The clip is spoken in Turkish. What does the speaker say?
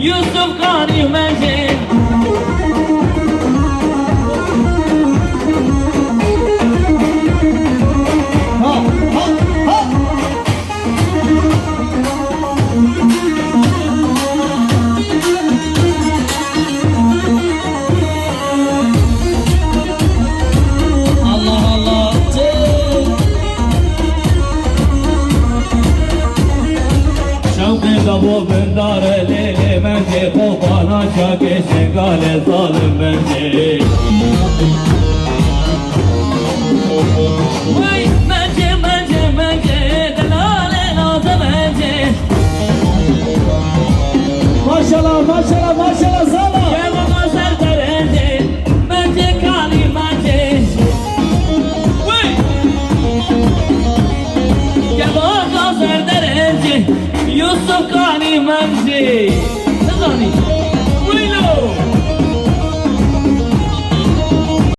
Yusuf Kani Mence Mence Kobana çake şengale zalim mence Vay mence mence mence Delale nazı mence Maşallah maşallah maşallah sana. Gel baba ser derece Mence kani mence Vay! Gel baba ser derece Yusuf kani mence Ne zani?